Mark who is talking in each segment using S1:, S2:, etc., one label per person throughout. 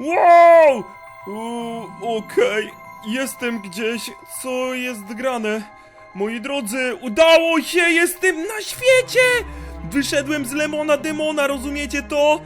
S1: Wow! Okej, jestem gdzieś. Co jest grane? Moi drodzy, udało się! Jestem na świecie! Wyszedłem z Lemona Demona, rozumiecie to?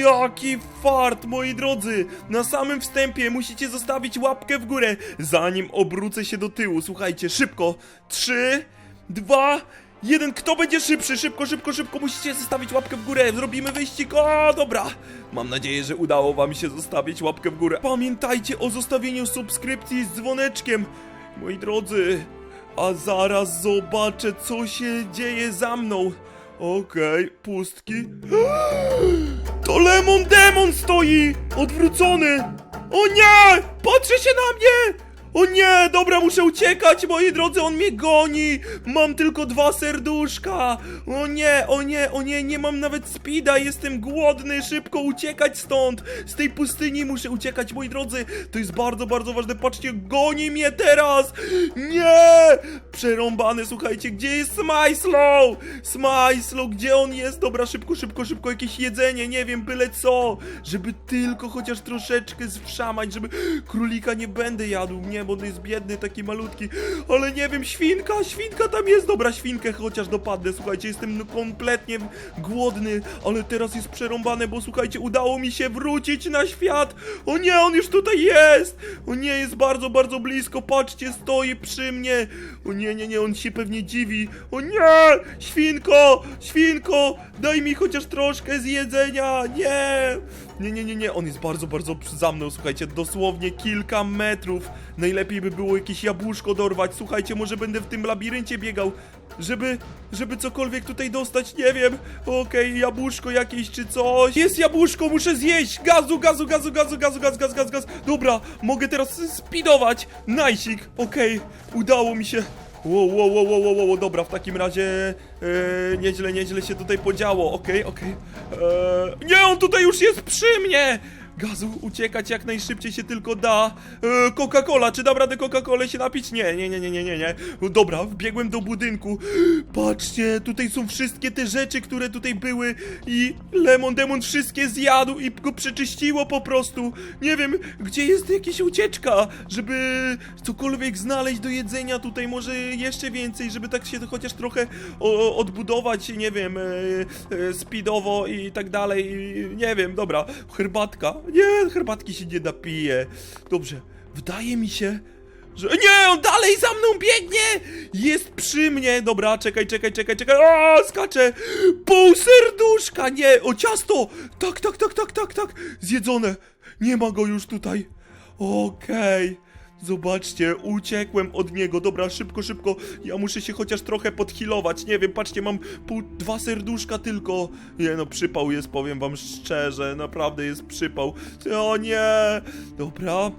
S1: Jaki fart, moi drodzy! Na samym wstępie musicie zostawić łapkę w górę, zanim obrócę się do tyłu. Słuchajcie, szybko! Trzy, dwa, jeden. Kto będzie szybszy? Szybko, szybko, szybko. Musicie zostawić łapkę w górę. Zrobimy wyścig. O, dobra. Mam nadzieję, że udało wam się zostawić łapkę w górę. Pamiętajcie o zostawieniu subskrypcji z dzwoneczkiem. Moi drodzy, a zaraz zobaczę, co się dzieje za mną. Okej, pustki. To Lemon Demon stoi! Odwrócony! O nie! Patrzy się na mnie! O nie! Dobra, muszę uciekać, moi drodzy, on mnie goni! Mam tylko dwa serduszka! O nie, o nie, o nie, nie mam nawet speeda, jestem głodny, szybko uciekać stąd! Z tej pustyni muszę uciekać, moi drodzy! To jest bardzo, bardzo ważne, patrzcie, goni mnie teraz! Nie! Przerąbany, słuchajcie, gdzie jest Smajslow? Smajslow, gdzie on jest? Dobra, szybko, szybko, szybko, jakieś jedzenie, nie wiem, byle co! Żeby tylko chociaż troszeczkę zwszamać, żeby królika nie będę jadł, nie, bo on jest biedny, taki malutki, ale nie wiem, świnka, świnka tam jest, dobra, świnkę chociaż dopadnę, słuchajcie, jestem kompletnie głodny, ale teraz jest przerąbane, bo słuchajcie, udało mi się wrócić na świat, o nie, on już tutaj jest, o nie, jest bardzo, bardzo blisko, patrzcie, stoi przy mnie, o nie, nie, nie, on się pewnie dziwi, o nie, świnko, świnko, daj mi chociaż troszkę z jedzenia, nie, nie, nie, nie, nie, on jest bardzo, bardzo za mną, słuchajcie, dosłownie kilka metrów. Najlepiej by było jakieś jabłuszko dorwać. Słuchajcie, może będę w tym labiryncie biegał, żeby, żeby cokolwiek tutaj dostać, nie wiem. Okej, jabłuszko jakieś czy coś. Jest jabłuszko, muszę zjeść. Gazu, gazu, gazu, gazu, gazu, gaz, gaz, gaz, gaz. Dobra, mogę teraz speedować. Najsik, okej, udało mi się. Wow, wow, wow, wow, wow, wow, dobra, w takim razie e, nieźle, nieźle się tutaj podziało, okej, okej. E, Nie, on tutaj już jest przy mnie! Gazu, uciekać jak najszybciej się tylko da. E, Coca-Cola, czy dam radę Coca-Colę się napić? Nie, nie, nie, nie, nie, nie, nie. Dobra, wbiegłem do budynku. Patrzcie, tutaj są wszystkie te rzeczy, które tutaj były i Lemon Demon wszystkie zjadł i go przeczyściło po prostu. Nie wiem, gdzie jest jakaś ucieczka, żeby cokolwiek znaleźć do jedzenia tutaj, może jeszcze więcej, żeby tak się chociaż trochę o, odbudować, nie wiem, e, e, speedowo i tak dalej, nie wiem, dobra, herbatka, nie, herbatki się nie napije, dobrze, wydaje mi się, że... Nie, on dalej za mną biegnie! Jest przy mnie! Dobra, czekaj, czekaj, czekaj, czekaj. O, skacze! Pół serduszka! Nie, o ciasto! Tak, tak, tak, tak, tak, tak! Zjedzone! Nie ma go już tutaj. Okej. Zobaczcie, uciekłem od niego. Dobra, szybko, szybko. Ja muszę się chociaż trochę podhilować. Nie wiem, patrzcie, mam pół, dwa serduszka tylko. Nie no, przypał jest, powiem wam szczerze. Naprawdę jest przypał. O nie! Dobra,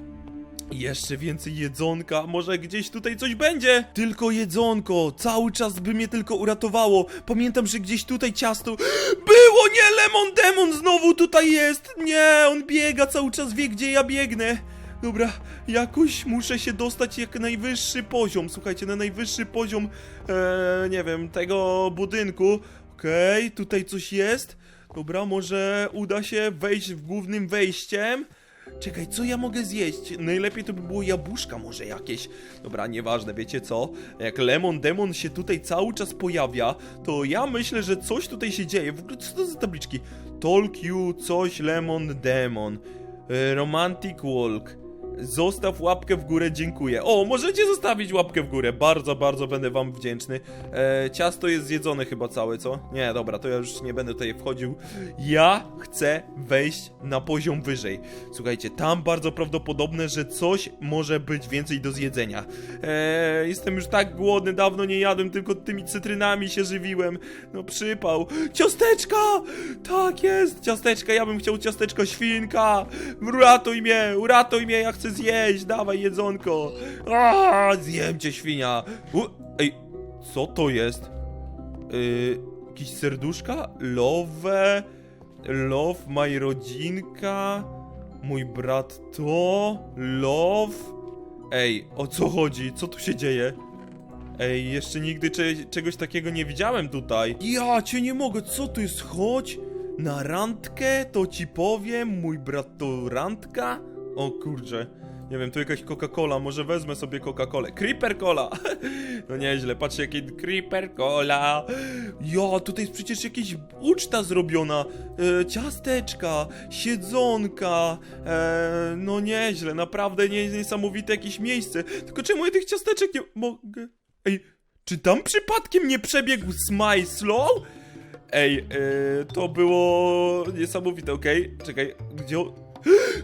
S1: jeszcze więcej jedzonka, może gdzieś tutaj coś będzie? Tylko jedzonko, cały czas by mnie tylko uratowało. Pamiętam, że gdzieś tutaj ciasto było, nie, Lemon Demon znowu tutaj jest. Nie, on biega cały czas, wie gdzie ja biegnę. Dobra, jakoś muszę się dostać jak najwyższy poziom. Słuchajcie, na najwyższy poziom, e, nie wiem, tego budynku. Okej, tutaj coś jest. Dobra, może uda się wejść w głównym wejściem. Czekaj, co ja mogę zjeść? Najlepiej to by było jabłuszka może jakieś. Dobra, nieważne, wiecie co? Jak Lemon Demon się tutaj cały czas pojawia, to ja myślę, że coś tutaj się dzieje. W ogóle co to za tabliczki? Talk you, coś Lemon Demon. E, Romantic Walk. Zostaw łapkę w górę, dziękuję. O, możecie zostawić łapkę w górę, bardzo, bardzo będę wam wdzięczny. E, ciasto jest zjedzone chyba całe, co? Nie, dobra, to ja już nie będę tutaj wchodził. Ja chcę wejść na poziom wyżej. Słuchajcie, tam bardzo prawdopodobne, że coś może być więcej do zjedzenia. E, jestem już tak głodny, dawno nie jadłem, tylko tymi cytrynami się żywiłem. No przypał. Ciasteczka! Tak jest, ciasteczka, ja bym chciał ciasteczko świnka. Uratuj mnie, uratuj mnie, ja chcę zjeść, dawaj jedzonko. A, zjem cię, świnia. U, ej, co to jest? Yy, jakieś serduszka? Love, love, my rodzinka, mój brat to, love. Ej, o co chodzi? Co tu się dzieje? Ej, jeszcze nigdy cze czegoś takiego nie widziałem tutaj. Ja cię nie mogę, co tu jest? Chodź. Na randkę to ci powiem, mój brat to randka? O kurczę. Nie wiem, tu jakaś Coca-Cola, może wezmę sobie Coca-Colę. Creeper Cola! No nieźle, patrzcie jakie Creeper Cola! Ja, tutaj jest przecież jakieś uczta zrobiona. E, ciasteczka, siedzonka. E, no nieźle, naprawdę nie, niesamowite jakieś miejsce. Tylko czemu ja tych ciasteczek nie mogę? Ej, czy tam przypadkiem nie przebiegł Smile Slow? Ej, e, to było niesamowite, okej? Czekaj, gdzie on...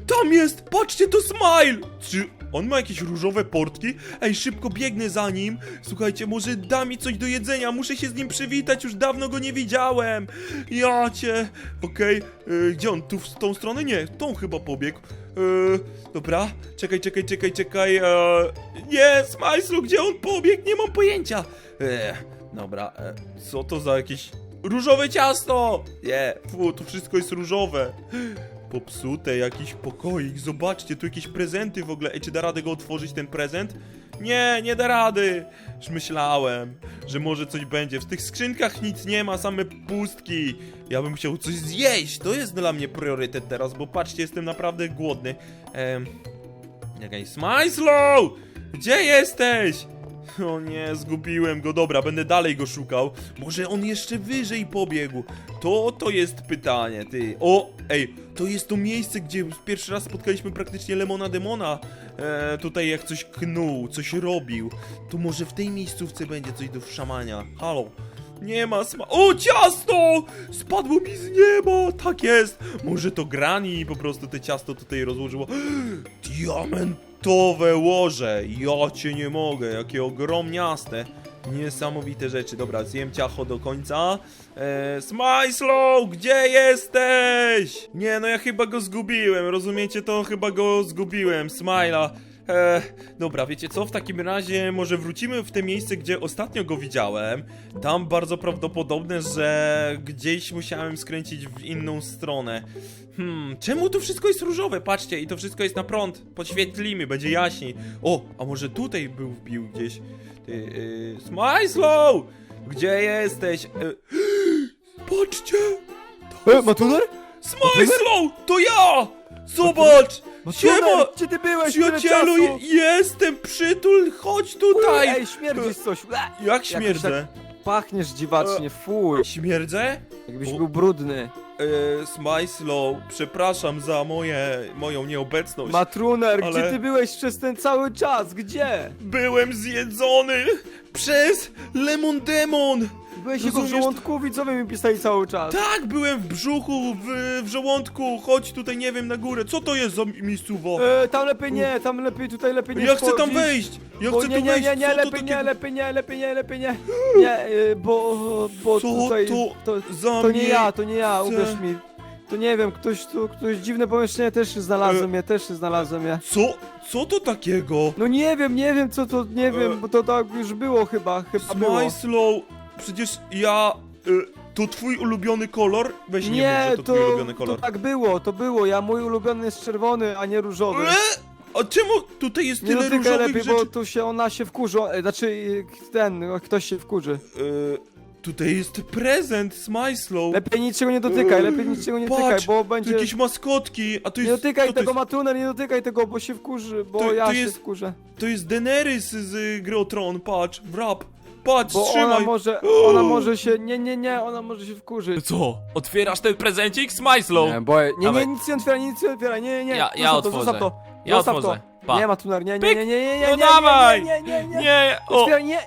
S1: Tam jest! Patrzcie, to Smile! Czy on ma jakieś różowe portki? Ej, szybko biegnę za nim. Słuchajcie, może da mi coś do jedzenia. Muszę się z nim przywitać, już dawno go nie widziałem. Ja cię. Okej, e, gdzie on? Tu w tą stronę? Nie, tą chyba pobiegł. E, dobra, czekaj, czekaj, czekaj, czekaj. E, nie, Smileslu, gdzie on pobiegł? Nie mam pojęcia. E, dobra, e, co to za jakieś różowe ciasto? Nie, fu, tu wszystko jest różowe. Popsute, jakiś pokoik, zobaczcie, tu jakieś prezenty w ogóle. Ej, czy da radę go otworzyć, ten prezent? Nie, nie da rady. Już myślałem, że może coś będzie. W tych skrzynkach nic nie ma, same pustki. Ja bym chciał coś zjeść, to jest dla mnie priorytet teraz, bo patrzcie, jestem naprawdę głodny. Ehm, Czekaj, Smajslow! Gdzie jesteś? O nie, zgubiłem go. Dobra, będę dalej go szukał. Może on jeszcze wyżej pobiegł. To to jest pytanie, ty. O, ej, to jest to miejsce, gdzie pierwszy raz spotkaliśmy praktycznie Lemona Demona. E, tutaj jak coś knuł, coś robił. To może w tej miejscówce będzie coś do wszamania. Halo. Nie ma sma... O, ciasto! Spadło mi z nieba! Tak jest! Może to Grani po prostu te ciasto tutaj rozłożyło. Diamentowe łoże! Ja cię nie mogę, jakie ogromniaste. Niesamowite rzeczy. Dobra, zjem ciacho do końca. Eee, Smajslow, gdzie jesteś? Nie, no ja chyba go zgubiłem, rozumiecie to? Chyba go zgubiłem, Smajla. Eee, dobra, wiecie co? W takim razie może wrócimy w te miejsce, gdzie ostatnio go widziałem. Tam bardzo prawdopodobne, że gdzieś musiałem skręcić w inną stronę. Hmm, czemu to wszystko jest różowe? Patrzcie, i to wszystko jest na prąd. Podświetlimy, będzie jaśniej. O, a może tutaj był wbił gdzieś? Ty, yy, Smajslow! Gdzie jesteś? Yy, patrzcie!
S2: E, Matuner?
S1: Smajslow! To ja! Zobacz! Siema!
S2: Matuner, gdzie ty byłeś
S1: Przyjacielu, je- jestem! Przytul, chodź tutaj!
S2: Ej, śmierdzisz coś.
S1: Jak śmierdzę?
S2: Pachniesz dziwacznie, fuj.
S1: Śmierdzę?
S2: Jakbyś
S1: O.
S2: był brudny.
S1: Eee, Smajslow, przepraszam za moje, moją nieobecność.
S2: Matruner,
S1: Ale-
S2: gdzie ty byłeś przez ten cały czas? Gdzie?
S1: Byłem zjedzony przez Lemon Demon!
S2: Byłeś jego w
S1: Rozumiesz,
S2: żołądku, widzowie mi pisali cały czas.
S1: Tak, byłem w brzuchu, w, w żołądku, chodź tutaj, nie wiem, na górę. Co to jest za miejscowa?
S2: E, tam lepiej nie, tam lepiej, tutaj lepiej nie
S1: Ja chcę tam
S2: wchodzić.
S1: wejść! Ja
S2: Bo
S1: chcę
S2: nie,
S1: tu
S2: nie,
S1: wejść!
S2: nie, nie,
S1: Co to
S2: lepiej nie,
S1: takiego?
S2: lepiej nie, lepiej nie, lepiej nie. Nie, e, bo, bo
S1: Co
S2: tutaj,
S1: to
S2: to,
S1: za
S2: to nie ja, to nie ja,
S1: miejsce?
S2: uwierz mi. To nie wiem, ktoś tu, ktoś dziwne pomieszczenie też znalazłem,
S1: E.
S2: ja też znalazłem je.
S1: Co? Co to takiego?
S2: No nie wiem, nie wiem co to, nie wiem,
S1: E.
S2: bo to tak już było chyba, chyba było.
S1: Smajslow, przecież ja... Y, to twój ulubiony kolor? Weź nie,
S2: Nie,
S1: mów, że to,
S2: to,
S1: twój ulubiony
S2: to
S1: kolor.
S2: tak było, to było, ja mój ulubiony jest czerwony, a nie różowy.
S1: E? A czemu tutaj jest
S2: Nie
S1: tyle
S2: dotykaj
S1: różowych
S2: lepiej,
S1: rzeczy?
S2: bo tu się ona się wkurzy, znaczy e, ten, ktoś się wkurzy.
S1: E, tutaj jest prezent, Smajslow.
S2: Lepiej niczego nie dotykaj, lepiej niczego nie
S1: Patrz,
S2: dotykaj, bo
S1: Tu
S2: będzie...
S1: jakieś maskotki, a to
S2: Nie
S1: jest...
S2: dotykaj
S1: co to
S2: tego
S1: jest?
S2: Matuner, nie dotykaj tego, bo się wkurzy, bo
S1: To-
S2: ja
S1: to
S2: się
S1: jest-
S2: wkurzę.
S1: To jest Daenerys z gry o Tron, patrz, wrap. Patrz,
S2: Bo ona
S1: trzymaj.
S2: może, ona może się, nie, nie, nie, ona może się wkurzyć.
S3: Co? Otwierasz ten prezencik? Smajslow!
S2: Nie, bo, nie, nie, nic nie otwieraj, nic nie otwieraj, nie, nie, nie.
S3: Ja- ja
S2: Zostaw to,
S3: otworzę.
S2: zostaw to.
S3: Ja
S2: zostaw
S3: otworzę.
S2: To.
S3: Pa.
S2: Nie ma tuner, nie, nie,
S3: Pyk.
S2: nie, nie, nie, nie,
S3: No
S2: nie,
S3: dawaj.
S2: nie, nie, nie, nie.
S3: Nie! O!
S2: Otwieraj, nie.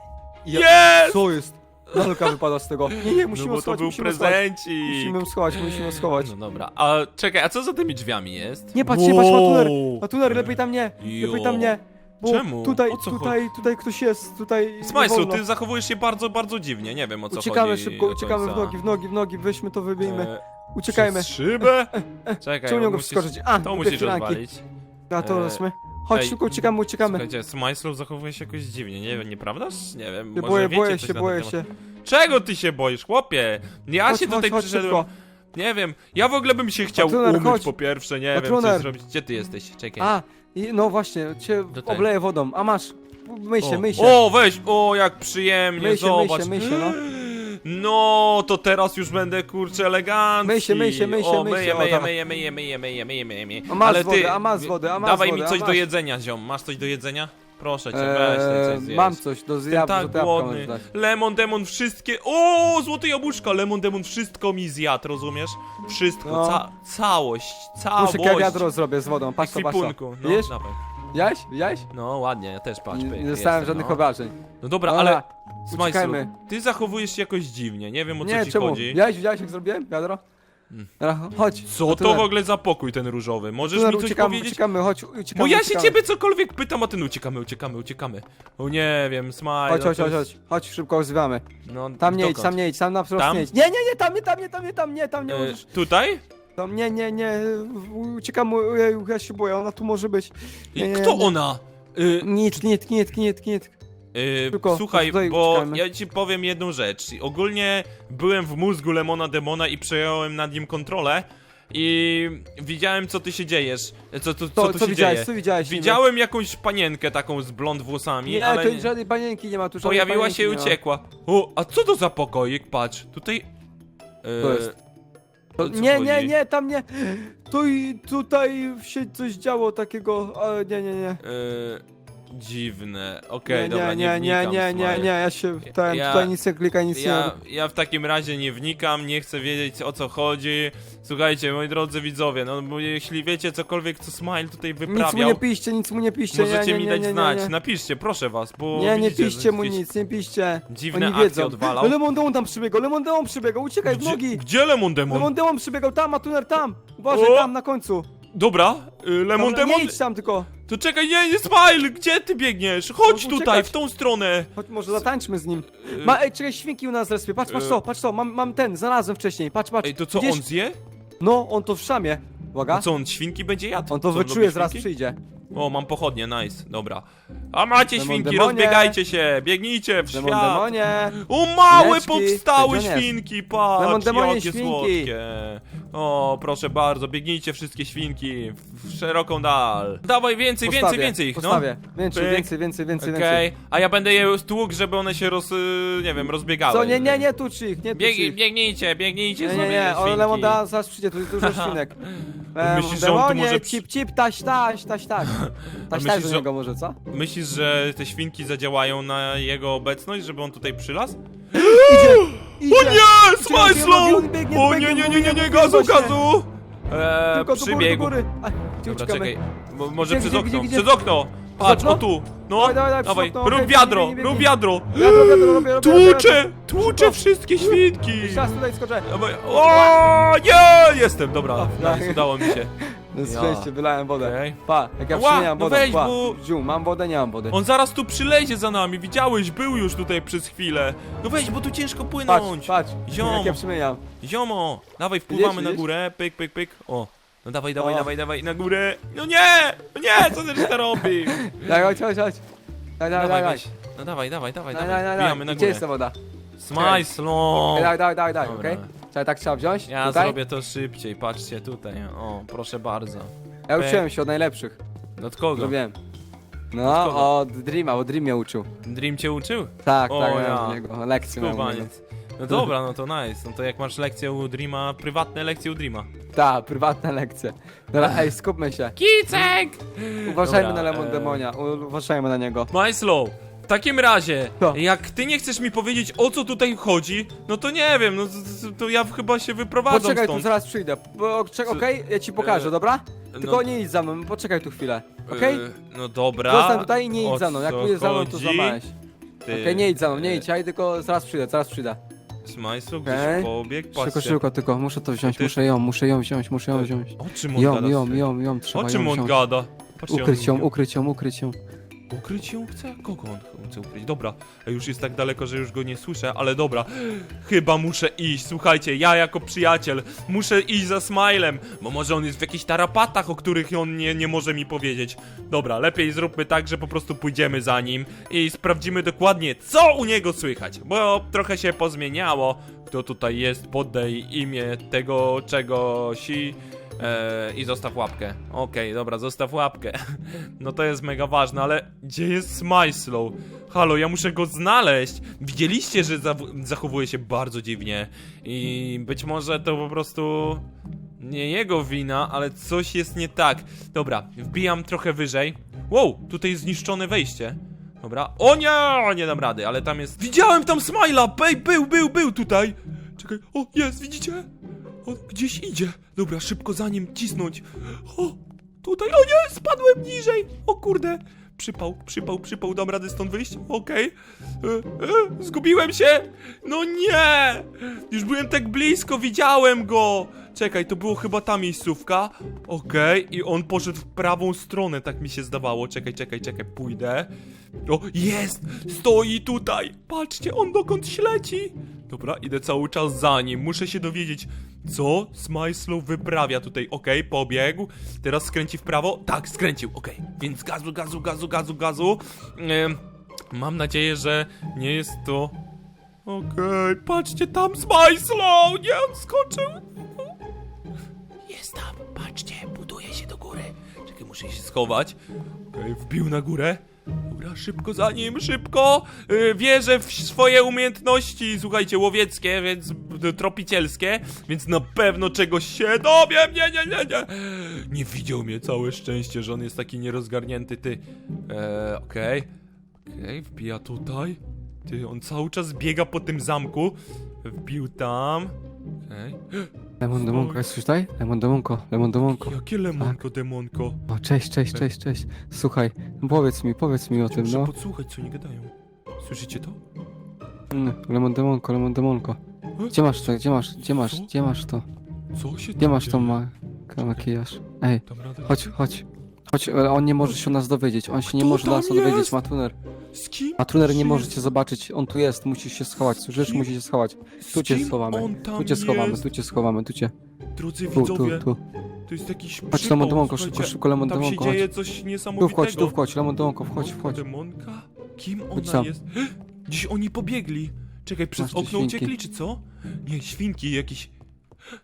S1: Jest!
S2: Co jest? Lalka wypada z tego. Nie, nie,
S3: No
S2: musimy
S3: bo to
S2: schować,
S3: był
S2: musimy schować.
S3: prezencik!
S2: Musimy ją schować, musimy ją schować.
S3: No dobra, a czekaj, a co za tymi drzwiami jest?
S2: Nie patrz, nie patrz, Matuner.
S3: Wow.
S2: Matuner, lepiej tam nie. Lepiej tam nie. Bo
S3: Czemu?
S2: tutaj,
S3: O co
S2: tutaj, tutaj ktoś jest, tutaj nie wolno.
S3: ty zachowujesz się bardzo, bardzo dziwnie, nie wiem o co
S2: Uciekamy
S3: chodzi
S2: szybko,
S3: do
S2: uciekamy w
S3: końca.
S2: nogi, w nogi, w nogi, weźmy to, wybijmy.
S3: E,
S2: Uciekajmy.
S3: Przez szybę? Czekaj,
S2: Czemu nie mogę
S3: musisz-
S2: wskoczyć? A,
S3: To musisz
S2: firanki.
S3: odwalić.
S2: To
S3: E,
S2: rozmy. Chodź,
S3: ej,
S2: szybko uciekamy, uciekamy.
S3: Słuchajcie, Smajslow zachowuje się jakoś dziwnie, nie wiem, nieprawdaż? Nie wiem,
S2: Się
S3: może
S2: boję,
S3: wiecie
S2: boję
S3: coś
S2: się,
S3: na
S2: boję
S3: ten
S2: się.
S3: temat. Czego ty się boisz, chłopie? Ja
S2: Chodź,
S3: się tutaj
S2: chodź
S3: przyszedłem...
S2: szybko.
S3: Nie wiem, ja w ogóle bym się chciał
S2: Patruner,
S3: umyć
S2: chodź.
S3: po pierwsze, nie wiem,
S2: Patruner.
S3: coś zrobić. Gdzie ty jesteś? Czekaj.
S2: A, i, no właśnie, cię obleję wodą. A masz, myj się,
S3: o.
S2: myj się.
S3: O, weź, o, jak przyjemnie,
S2: Myj się, myj
S3: zobacz.
S2: się, myj się, no.
S1: No, to teraz już będę kurczę elegancki.
S2: Myj się, myj się, myj się,
S1: o,
S2: myj się, o,
S1: myję,
S2: tak.
S1: myję, myję, myję, myję, myję, myję, myję.
S2: A masz wodę, a masz wodę, a masz
S1: Dawaj
S2: wodę,
S1: mi
S2: a
S1: coś do
S2: masz.
S1: jedzenia, ziom. Masz coś do jedzenia? Proszę cię, weź
S2: Eee,
S1: coś zjeść.
S2: mam coś do
S1: Jestem
S2: zjadł,
S1: tak
S2: jabłka
S1: głodny.
S2: możesz dać.
S1: Lemon Demon wszystkie. O, złote jabłuszka. Lemon Demon wszystko mi zjadł, rozumiesz? Wszystko,
S2: No.
S1: ca całość, całość.
S2: Muszę wiadro zrobię z wodą, patrz to, patrz to.
S1: Ekwipunku. No,
S2: Widzisz?
S1: dawaj.
S2: Widziałeś? Widziałeś?
S1: No, ładnie, ja też patrz.
S2: Nie,
S1: pyk,
S2: nie dostałem
S1: jestem,
S2: żadnych
S1: no.
S2: obrażeń.
S1: No dobra,
S2: Dobra,
S1: ale Smajslu,
S2: uciekajmy.
S1: ty zachowujesz się jakoś dziwnie, nie wiem o co
S2: Nie,
S1: ci
S2: czemu?
S1: chodzi.
S2: Widziałeś, widziałeś jak zrobiłem wiadro? Dobra, chodź.
S1: Co to w ogóle za pokój ten różowy? Możesz
S2: Tunel,
S1: mi coś
S2: uciekamy,
S1: powiedzieć?
S2: uciekamy, chodź, uciekamy.
S1: Bo ja się
S2: uciekamy.
S1: ciebie cokolwiek pytam, a ten uciekamy, uciekamy, uciekamy. O nie wiem, smile.
S2: Chodź,
S1: no
S2: chodź,
S1: to
S2: chodź,
S1: jest-
S2: chodź, chodź, szybko zwiamy.
S1: No,
S2: Tam nie idź,
S1: dokąd?
S2: tam nie idź, tam na wprost
S1: Tam?
S2: nie idź. Nie, nie, nie, tam, nie, tam, nie, tam, nie, tam, nie, tam nie
S1: E,
S2: możesz.
S1: tutaj?
S2: Tam, nie, nie, nie, uciekamy, ojeju, ja się boję, ona tu może być. Nie, nie,
S1: kto
S2: nie.
S1: ona? Y,
S2: Nic, nic, nic, nic, nic.
S1: Y,
S2: Tylko
S1: słuchaj,
S2: tutaj
S1: bo
S2: uciekajmy.
S1: ja ci powiem jedną rzecz. Ogólnie byłem w mózgu Lemona Demona i przejąłem nad nim kontrolę i widziałem co ty się dziejesz. Co, co, co
S2: To,
S1: tu
S2: co
S1: się
S2: widziałeś,
S1: dzieje.
S2: co widziałeś? niby?
S1: Widziałem jakąś panienkę taką z blond włosami,
S2: Nie,
S1: ale
S2: to
S1: nie-
S2: żadnej panienki nie ma tu, żadnej
S1: pojawiła
S2: panienki
S1: się i
S2: nie ma.
S1: uciekła. O, a co to za pokoik? Patrz, tutaj...
S2: To
S1: e,
S2: jest- To,
S1: o co
S2: nie, nie,
S1: chodzi?
S2: nie, tam nie. Tu i tutaj się coś działo takiego, ale nie, nie, nie.
S1: E, dziwne. Okej, dobra,
S2: nie,
S1: nie,
S2: nie,
S1: wnikam,
S2: nie, nie,
S1: Smile.
S2: nie, ja się tam,
S1: Ja-
S2: tutaj nic nie klikaj, nic
S1: Ja,
S2: nie
S1: ja w takim razie nie wnikam, nie chcę wiedzieć o co chodzi. Słuchajcie, moi drodzy widzowie, no bo jeśli wiecie cokolwiek, co Smile tutaj
S2: Nic mu
S1: wyprawiał,
S2: nie piszcie, nic mu nie piszcie,
S1: możecie
S2: nie,
S1: mi
S2: nie,
S1: dać
S2: nie, nie,
S1: znać.
S2: Nie,
S1: Napiszcie, proszę was, bo
S2: nie, nie
S1: widzicie,
S2: piszcie mu
S1: jakieś
S2: nic, nie piszcie.
S1: Dziwne
S2: Oni
S1: akcje
S2: wiedzą.
S1: odwalał.
S2: Tam przybiegał, Lemon Demon przybiegał, uciekaj w
S1: Gdzie,
S2: nogi.
S1: gdzie Lemon Demon?
S2: Lemon Demon przybiegał tam, a tuner tam. Uważaj,
S1: O!
S2: tam na końcu.
S1: Dobra, y, Lemon
S2: Dobra,
S1: Demon...
S2: Nie idź tam tylko.
S1: To czekaj, nie, nie, Smile, gdzie ty biegniesz? Chodź tutaj,
S2: uciekać.
S1: w tą stronę.
S2: Chodź, może zatańczmy z nim.
S1: Y,
S2: Ma, ej, czekaj, świnki u nas respie. Patrz, patrz
S1: Y.
S2: to, patrz to, mam, mam ten, znalazłem wcześniej. Patrz, patrz.
S1: Ej, to co,
S2: Widzisz?
S1: on zje?
S2: No, on to w szamie. Uwaga.
S1: A co, on świnki będzie jadł?
S2: On to
S1: Co,
S2: wyczuje,
S1: lubi
S2: zaraz
S1: świnki?
S2: przyjdzie.
S1: O, mam pochodnie, nice, dobra. A macie
S2: Demon
S1: świnki,
S2: demonie.
S1: rozbiegajcie się, biegnijcie w
S2: Demon
S1: świat.
S2: demonie.
S1: O, małe
S2: jest?
S1: świnki, patrz,
S2: Demon demonie,
S1: jakie
S2: świnki.
S1: słodkie. O, proszę bardzo, biegnijcie wszystkie świnki w, w szeroką dal. Dawaj więcej, więcej,
S2: Postawię,
S1: więcej ich, no.
S2: Postawię. Więcej,
S1: Pyk.
S2: więcej, więcej, więcej,
S1: Okej,
S2: więcej.
S1: a ja będę je stłukł, żeby one się roz... y, nie wiem, rozbiegały.
S2: Co, nie, nie, nie tucz ich, nie tucz
S1: Bieg,
S2: ich.
S1: biegnijcie, biegnijcie
S2: Nie, nie, nie,
S1: świnki.
S2: on Lemon da, zaraz przyjdzie, tu jest dużo świnek.
S1: Myślisz, że on tu może przy-
S2: cip, cip, taś, taś, taś, taś. Taś,
S1: myślisz,
S2: taś do
S1: że-
S2: niego może, co?
S1: Myślisz, że te świnki zadziałają na jego obecność, żeby on tutaj przylazł?
S2: Idzie.
S1: O nie!
S2: Idzie, on biegnie,
S1: O
S2: biegnie,
S1: nie, nie, nie, nie, nie,
S2: biegnie,
S1: gazu,
S2: właśnie.
S1: gazu! Eee,
S2: Tylko do góry, do
S1: przybiegł.
S2: góry. A,
S1: Dobra,
S2: uciekamy?
S1: czekaj, może
S2: Gdzie,
S1: przez
S2: gdzie,
S1: okno,
S2: gdzie, gdzie?
S1: przez okno! Patrz,
S2: okno?
S1: o tu! No,
S2: Dawaj, dawaj, dawaj,
S1: dawaj,
S2: przez okno,
S1: rób
S2: okej,
S1: wiadro,
S2: biegnij, biegnij.
S1: rób wiadro!
S2: Wiadro, wiadro, robię, robię, robię,
S1: Tłuczę, tłuczę wszystkie świnki!
S2: Jeszcze raz tutaj skoczę.
S1: Dawaj, o, nie, jestem, dobra, nice, udało mi się.
S2: Na
S1: Ja.
S2: szczęście wylałem wodę.
S1: Okej.
S2: Pa, jak ja
S1: Ła, no
S2: wodę,
S1: weź,
S2: pa.
S1: bo-
S2: Ziu, mam wodę, nie mam wody.
S1: On zaraz tu przylezie za nami, widziałeś, był już tutaj przez chwilę. No weź, bo tu ciężko
S2: Patrz,
S1: płynąć.
S2: patrz,
S1: Ziom.
S2: jak ja przemieniam.
S1: Ziomo, dawaj, wpływamy
S2: Widzisz,
S1: na
S2: widzisz?
S1: górę, pyk, pyk, pyk. O, no dawaj, dawaj,
S2: O.
S1: dawaj, dawaj, na górę. No nie, no nie, co ty to robi?
S2: Daj, chodź, chodź, chodź. Daj, daj,
S1: Dawaj,
S2: daj, daj.
S1: weź. No dawaj, dawaj, dawaj,
S2: Daj,
S1: dawaj,
S2: daj, daj,
S1: wbijamy na
S2: daj. Gdzie jest ta woda?
S1: Smajs, no.
S2: Daj, daj, daj, daj,
S1: Dobra.
S2: okej? Czekaj, tak trzeba wziąć?
S1: Ja
S2: tutaj?
S1: zrobię to szybciej, patrzcie tutaj. O, proszę bardzo.
S2: Ja uczyłem się od najlepszych.
S1: Od kogo?
S2: Zrobiłem.
S1: Od
S2: No, od Dreama, bo Dream mnie uczył.
S1: Dream cię uczył?
S2: Tak,
S1: O,
S2: tak,
S1: ja.
S2: od niego lekcję. miałem.
S1: Skubaniec. No dobra, no to nice. No to jak masz lekcję u Dreama, prywatne lekcje u Dreama.
S2: Tak, prywatna lekcja. Dobra, ej, skupmy się.
S1: Kicek!
S2: Uważajmy
S1: Dobra,
S2: na Lemon
S1: e,
S2: Demonia, uważajmy na niego.
S1: Majslow, w takim razie,
S2: Co?
S1: jak ty nie chcesz mi powiedzieć o co tutaj chodzi, no to nie wiem, no to, to- ja chyba się wyprowadzam
S2: Poczekaj, tu
S1: stąd.
S2: zaraz przyjdę. Bo- czek-
S1: Co-
S2: Okej, ja ci pokażę,
S1: e,
S2: dobra?
S1: no-
S2: Tylko nie idź za mną, poczekaj tu chwilę. Okej?
S1: E, no dobra.
S2: Zostań tutaj i nie
S1: o
S2: idź za mną. Jak
S1: co
S2: pójdziesz za mną, to
S1: chodzi?
S2: złamałeś.
S1: Ty,
S2: Okej, nie idź za mną, nie idź, ja tylko zaraz przyjdę, zaraz przyjdę.
S1: Majslow gdzieś
S2: Okej.
S1: pobiegł,
S2: Szybko,
S1: patrzcie.
S2: szybko, tylko muszę to wziąć,
S1: Ty-
S2: muszę ją, muszę ją wziąć, muszę ją wziąć.
S1: O czym on
S2: Ją,
S1: gada?
S2: ją, ją, ją, trzeba
S1: O czym
S2: ją
S1: on
S2: wziąć.
S1: gada? Patrzcie,
S2: Ukryć
S1: on
S2: ją,
S1: mówi-
S2: ukryć ją, ukryć ją.
S1: Ukryć ją chce? Kogo on chce ukryć? Dobra, już jest tak daleko, że już go nie słyszę, ale dobra. Chyba muszę iść, słuchajcie, ja jako przyjaciel muszę iść za Smilem, bo może on jest w jakichś tarapatach, o których on nie, nie może mi powiedzieć. Dobra, lepiej zróbmy tak, że po prostu pójdziemy za nim i sprawdzimy dokładnie, co u niego słychać, bo trochę się pozmieniało. Kto tutaj jest, podaj imię tego czegoś i... Eee, I zostaw łapkę. Okej, dobra, zostaw łapkę. No to jest mega ważne, ale gdzie jest Smyslow? Halo, ja muszę go znaleźć. Widzieliście, że zachowuje się bardzo dziwnie. I być może to po prostu nie jego wina, ale coś jest nie tak. Dobra, wbijam trochę wyżej. Wow, tutaj jest zniszczone wejście. Dobra. O nie, nie dam rady, ale tam jest... Widziałem tam Smila! Bej, był, był, był tutaj! Czekaj, o, jest, widzicie? O, gdzieś idzie. Dobra, szybko za nim cisnąć. O, tutaj, o nie, spadłem niżej. O kurde. Przypał, przypał, przypał, dam radę stąd wyjść? Okej. E, e, zgubiłem się! No nie! Już byłem tak blisko, widziałem go! Czekaj, to było chyba ta miejscówka. Okej, i on poszedł w prawą stronę, tak mi się zdawało. Czekaj, czekaj, czekaj, pójdę. O, jest! Stoi tutaj! Patrzcie, on dokąd leci! Dobra, idę cały czas za nim. Muszę się dowiedzieć, co Smyslow wyprawia tutaj. Okej, pobiegł. Teraz skręci w prawo. Tak, skręcił. Okej, więc gazu, gazu, gazu, gazu, gazu. Mam nadzieję, że nie jest to... Okej, patrzcie tam Smyslow! Nie, on skoczył! Patrzcie, buduje się do góry. Czekaj, muszę się schować. Okej, wbił na górę. Dobra, szybko za nim, szybko! Yy, wierzę w swoje umiejętności, słuchajcie, łowieckie, więc b- tropicielskie, więc na pewno czegoś się dowiem! Nie, nie, nie, nie! Nie widział mnie, całe szczęście, że on jest taki nierozgarnięty, ty. Eee, okej. Okej, wbija tutaj. Ty, on cały czas biega po tym zamku. Wbił tam. Okej.
S3: Lemon Demonko, jesteś tutaj? Lemon Demonko, Lemon Demonko.
S1: Jakie lemonko, demonko?
S3: O, cześć, cześć, cześć, cześć. Słuchaj, powiedz mi, powiedz mi o tym,
S1: Muszę
S3: no.
S1: podsłuchać, co oni gadają. Słyszycie to?
S3: Mm, Lemon Demonko, Lemon Demonko. Gdzie masz to, gdzie masz, gdzie masz, gdzie masz to?
S1: Co się
S3: Gdzie
S1: tam
S3: masz tą
S1: dzieje?
S3: ma makijaż? Ej,
S1: Dam radę?
S3: chodź, chodź. Chodź, ale on nie może się o nas dowiedzieć, on się nie
S1: Kto
S3: może
S1: tam
S3: nas dowiedzieć,
S1: jest?
S3: Matuner.
S1: Z kim?
S3: Matuner nie może cię zobaczyć, on tu jest, musisz się schować, słyszysz,
S1: Kim?
S3: musisz się schować.
S1: z
S3: Tu cię
S1: kim
S3: schowamy,
S1: on tam
S3: tu cię schowamy,
S1: jest?
S3: tu cię schowamy, tu cię.
S1: Drodzy
S3: Tu, tu,
S1: widzowie,
S3: tu.
S1: to jest jakiś
S3: Chodź,
S1: przypał,
S3: Lemon Demonko, szybko,
S1: słuchajcie.
S3: szybko,
S1: Tam się dzieje
S3: chodź.
S1: coś
S3: Tu
S1: niesamowitego.
S3: wchodź, tu wchodź, Lemon Demonko, wchodź, wchodź.
S1: Demonka? Kim
S3: Chodź
S1: ona
S3: tam.
S1: jest? Gdzieś oni pobiegli. Czekaj, przez
S3: Masz te
S1: okno
S3: świnki.
S1: uciekli, czy co? Nie, świnki jakieś.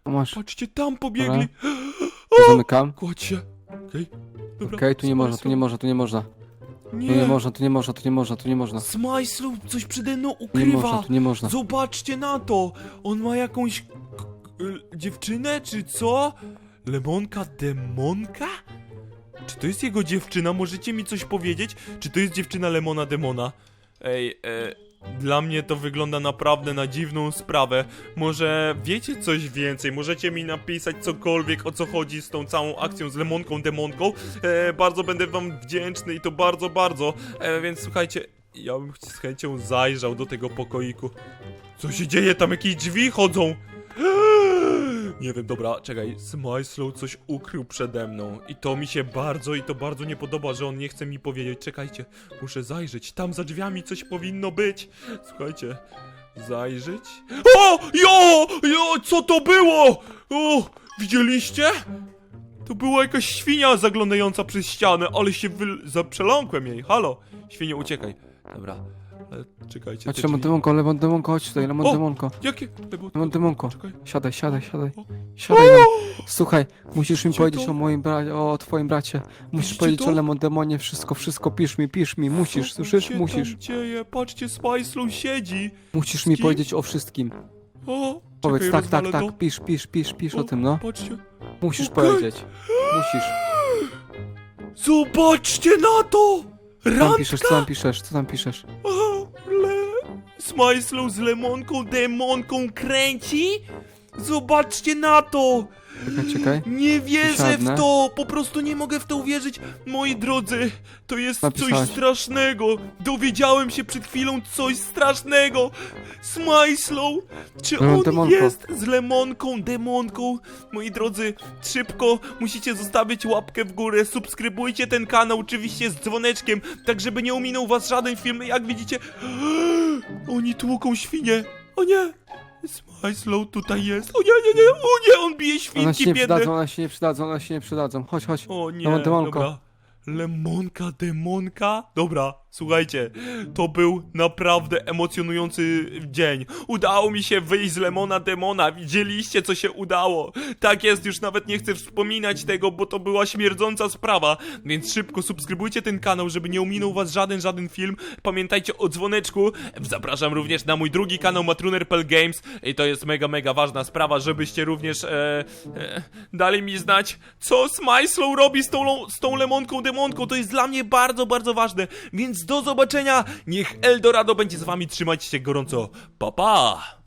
S3: Masz,
S1: Patrzcie, tam pobiegli.
S3: tu zamykam.
S1: Kładź się. Okej. Dobra,
S3: Okej, tu nie można, tu nie można, tu nie można.
S1: Nie,
S3: Tu nie można, tu nie można, tu nie można, tu nie można.
S1: Smajslu coś przede mną
S3: Tu nie można,
S1: ukrywa.
S3: tu nie można.
S1: Zobaczcie na to! On ma jakąś k- dziewczynę, czy co? Lemonka demonka? Czy to jest jego dziewczyna? Możecie mi coś powiedzieć? Czy to jest dziewczyna Lemona Demona? Ej, e, dla mnie to wygląda naprawdę na dziwną sprawę. Może wiecie coś więcej? Możecie mi napisać cokolwiek o co chodzi z tą całą akcją z Lemonką Demonką? E, bardzo będę wam wdzięczny i to bardzo, bardzo. E, więc słuchajcie, ja bym z chęcią zajrzał do tego pokoiku. Co się dzieje? Tam jakieś drzwi chodzą! Nie wiem, dobra, czekaj. Smyslow coś ukrył przede mną. I to mi się bardzo, i to bardzo nie podoba, że on nie chce mi powiedzieć. Czekajcie, muszę zajrzeć. Tam za drzwiami coś powinno być. Słuchajcie, zajrzeć. O! Jo! Jo! Co to było? O! Widzieliście? To była jakaś świnia zaglądająca przez ścianę, ale się wy... zaprzeląkłem jej. Halo, świnie, uciekaj. Dobra, ale czekajcie.
S3: Chodź,
S1: drzwi-
S3: Demonko, Demonko, chodź tutaj,
S1: O!
S3: Demonko.
S1: Jakie? Lemon-
S3: Lemon Demonko.
S1: Czekaj.
S3: Siadaj, siadaj, siadaj. Siadaj. Słuchaj, musisz mi
S1: Gdzie
S3: powiedzieć
S1: to?
S3: o moim bracie, o twoim bracie. Musisz
S1: Widzicie
S3: powiedzieć
S1: to?
S3: o Lemon Demonie, wszystko, wszystko, pisz mi, pisz mi, musisz,
S1: Co
S3: słyszysz?
S1: się
S3: Musisz.
S1: Tam dzieje? Patrzcie, Smyslow siedzi.
S3: Musisz mi
S1: kim?
S3: powiedzieć o wszystkim.
S1: O,
S3: Powiedz
S1: czekaj,
S3: tak, tak,
S1: rozwalę
S3: tak, pisz, pisz, pisz, pisz o tym, no.
S1: Patrzcie.
S3: Musisz
S1: Okej.
S3: powiedzieć. Musisz.
S1: Zobaczcie na to!
S3: Co tam
S1: Randka!
S3: piszesz, co tam piszesz, co tam piszesz?
S1: O, le... Smyslow z lemonką, demonką kręci? Zobaczcie na to!
S3: Czekaj, czekaj.
S1: Nie wierzę
S3: Siadnę.
S1: w to! Po prostu nie mogę w to uwierzyć! Moi drodzy, to jest coś strasznego! Dowiedziałem się przed chwilą coś strasznego! Smyslow! Czy
S3: Lemon
S1: on jest z lemonką, demonką? Moi drodzy, szybko musicie zostawić łapkę w górę, subskrybujcie ten kanał, oczywiście z dzwoneczkiem, tak żeby nie ominął was żaden film. Jak widzicie, oni tłuką świnie! O nie! Smyslow tutaj jest! O nie, nie, nie! O nie, on bije
S3: One
S1: świnki
S3: się nie
S1: biedne!
S3: przydadzą, one się nie przydadzą, one się nie przydadzą. Chodź, chodź.
S1: O nie,
S3: demonko.
S1: dobra. Lemonka, demonka? Dobra, Słuchajcie, to był naprawdę emocjonujący dzień. Udało mi się wyjść z Lemona Demona. Widzieliście, co się udało. Tak jest, już nawet nie chcę wspominać tego, bo to była śmierdząca sprawa. Więc szybko subskrybujcie ten kanał, żeby nie ominął was żaden, żaden film. Pamiętajcie o dzwoneczku. Zapraszam również na mój drugi kanał Matruner.pl Games. I to jest mega, mega ważna sprawa, żebyście również e, e, dali mi znać, co Smyslow robi z tą, z tą lemonką demonką. To jest dla mnie bardzo, bardzo ważne. Więc do zobaczenia. Niech Eldorado będzie z wami. Trzymajcie się gorąco. Pa, pa!